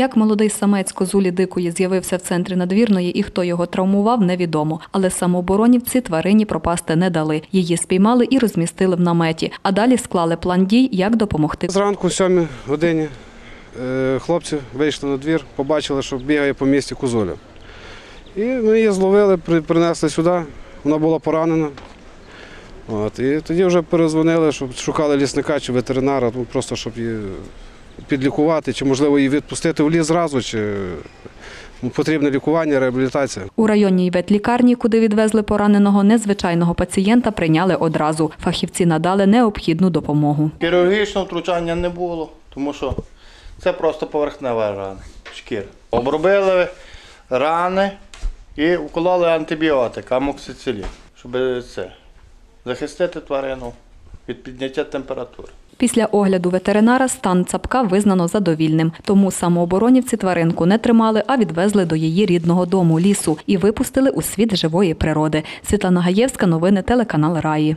Як молодий самець козулі дикої з'явився в центрі надвірної і хто його травмував, невідомо. Але самооборонівці тварині пропасти не дали. Її спіймали і розмістили в наметі. А далі склали план дій, як допомогти. Зранку, о 7 годині, е, хлопці вийшли на двір, побачили, що бігає по місті козуля. І ми її зловили, принесли сюди, вона була поранена. От, і тоді вже перезвонили, щоб шукали лісника чи ветеринара, ну, просто щоб її підлікувати, чи можливо її відпустити в ліс зразу, чи ну, потрібне лікування, реабілітація. У районній ветлікарні, куди відвезли пораненого незвичайного пацієнта, прийняли одразу. Фахівці надали необхідну допомогу. Хірургічного втручання не було, тому що це просто поверхнева рана, шкіра. Обробили рани і вкололи антибіотик, амоксицилін, щоб це, захистити тварину від підняття температури. Після огляду ветеринара стан цапка визнано задовільним. Тому самооборонівці тваринку не тримали, а відвезли до її рідного дому лісу і випустили у світ живої природи. Світлана Гаєвська, новини телеканал Раї.